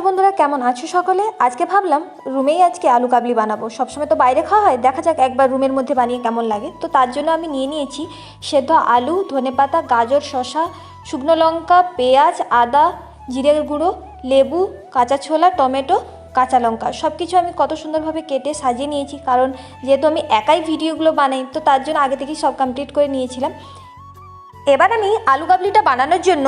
নমস্কার বন্ধুরা, কেমন আছো সকলে? আজকে ভাবলাম রুমেই আজকে আলু কাবলি বানাবো। সবসময় তো বাইরে খাওয়া হয়, দেখা যাক একবার রুমের মধ্যে বানিয়ে কেমন লাগে। তো তার জন্য আমি নিয়ে নিয়েছি সেদ্ধ আলু ধনেপাতা গাজর, শসা, শুকনো লঙ্কা, পেঁয়াজ, আদা, জিরের গুঁড়ো, লেবু, কাঁচা ছোলা, টমেটো, কাঁচা লঙ্কা। সব কিছু আমি কত সুন্দরভাবে কেটে সাজিয়ে নিয়েছি, কারণ যেহেতু আমি একাই ভিডিওগুলো বানাই, তো তার জন্য আগে থেকেই সব কমপ্লিট করে নিয়েছিলাম। এবার আমি আলু কাবলিটা বানানোর জন্য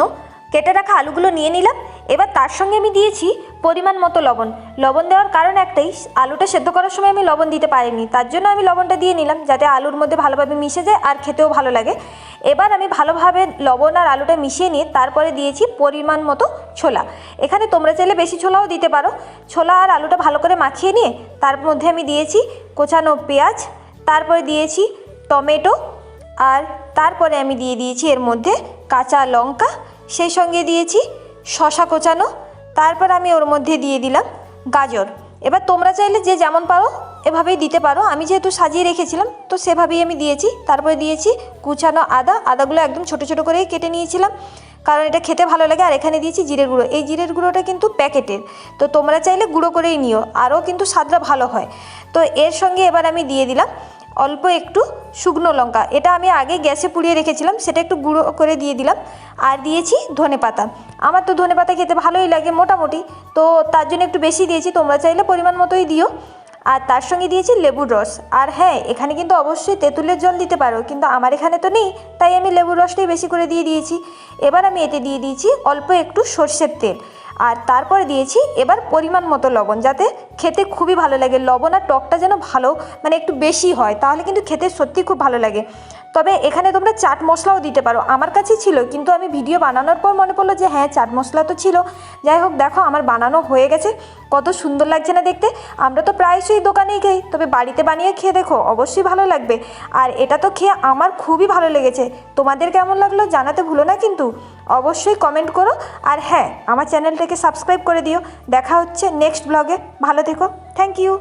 কেটে রাখা আলুগুলো নিয়ে নিলাম। এবার তার সঙ্গে আমি দিয়েছি পরিমাণ মতো লবণ। লবণ দেওয়ার কারণ একটাই, আলুটা সেদ্ধ করার সময় আমি লবণ দিতে পারিনি। তার জন্য আমি লবণটা দিয়ে নিলাম যাতে আলুর মধ্যে ভালোভাবে মিশে যায় আর খেতেও ভালো লাগে। এবার আমি ভালোভাবে লবণ আর আলুটা মিশিয়ে নিয়ে তারপরে দিয়েছি পরিমাণ মতো ছোলা। এখানে তোমরা চাইলে বেশি ছোলাও দিতে পারো। ছোলা আর আলুটা ভালো করে মাখিয়ে নিয়ে তার মধ্যে আমি দিয়েছি কোচানো পেঁয়াজ, তারপরে দিয়েছি টমেটো আর তারপরে আমি দিয়ে দিয়েছি এর মধ্যে কাঁচা লঙ্কা। সেই সঙ্গে দিয়েছি শশা কোচানো, তারপর আমি ওর মধ্যে দিয়ে দিলাম গাজর। এবার তোমরা চাইলে যে যেমন পারো, এভাবেই দিতে পারো। আমি যেহেতু সাজিয়ে রেখেছিলাম, তো সেভাবেই আমি দিয়েছি। তারপরে দিয়েছি কুচানো আদা। আদাগুলো একদম ছোটো ছোটো করেই কেটে নিয়েছিলাম, কারণ এটা খেতে ভালো লাগে। আর এখানে দিয়েছি জিরের গুঁড়ো। এই জিরের গুঁড়োটা কিন্তু প্যাকেটের। তো তোমরা চাইলে গুঁড়ো করেই নিও। আরও কিন্তু স্বাদটা ভালো হয়। তো এর সঙ্গে এবার আমি দিয়ে দিলাম অল্প একটু শুকনো লঙ্কা। এটা আমি আগে গ্যাসে পুড়িয়ে রেখেছিলাম, সেটা একটু গুঁড়ো করে দিয়ে দিলাম আর দিয়েছি ধনে পাতা। আমার তো ধনে পাতা খেতে ভালোই লাগে মোটামুটি, তো তার জন্য একটু বেশি দিয়েছি, তোমরা চাইলে পরিমাণ মতোই দিও। আর তার সঙ্গে দিয়েছি লেবুর রস। আর হ্যাঁ এখানে কিন্তু অবশ্যই তেঁতুলের জল দিতে পারো, কিন্তু আমার এখানে তো নেই, তাই আমি লেবুর রসটাই বেশি করে দিয়ে দিয়েছি। এবার আমি এতে দিয়ে দিয়েছি অল্প একটু সর্ষের তেল। আর তারপরে দিয়েছি এবার পরিমাণ মতো লবণ, যাতে খেতে খুবই ভালো লাগে। লবণ আর টকটা যেন ভালো মানে একটু বেশি হয়, তাহলে কিন্তু খেতে সত্যি খুব ভালো লাগে। তবে এখানে তোমরা চাট মশলাও দিতে পারো। আমার কাছে ছিল, কিন্তু আমি ভিডিও বানানোর পর মনে পড়ল যে হ্যাঁ চাট মশলা তো ছিল। যাই হোক, দেখো, আমার বানানো হয়ে গেছে। কত সুন্দর লাগছে না দেখতে। আমরা তো প্রায়শই দোকানেই খাই, তবে বাড়িতে বানিয়ে খেয়ে দেখো, অবশ্যই ভালো লাগবে। আর এটা তো খেয়ে আমার খুবই ভালো লেগেছে। তোমাদের কেমন লাগল জানাতে ভুলো না কিন্তু। অবশ্যই কমেন্ট করো। আর হ্যাঁ আমার চ্যানেলটাকে সাবস্ক্রাইব করে দিও। দেখা হচ্ছে নেক্সট ব্লগে ভালো থেকো। Thank you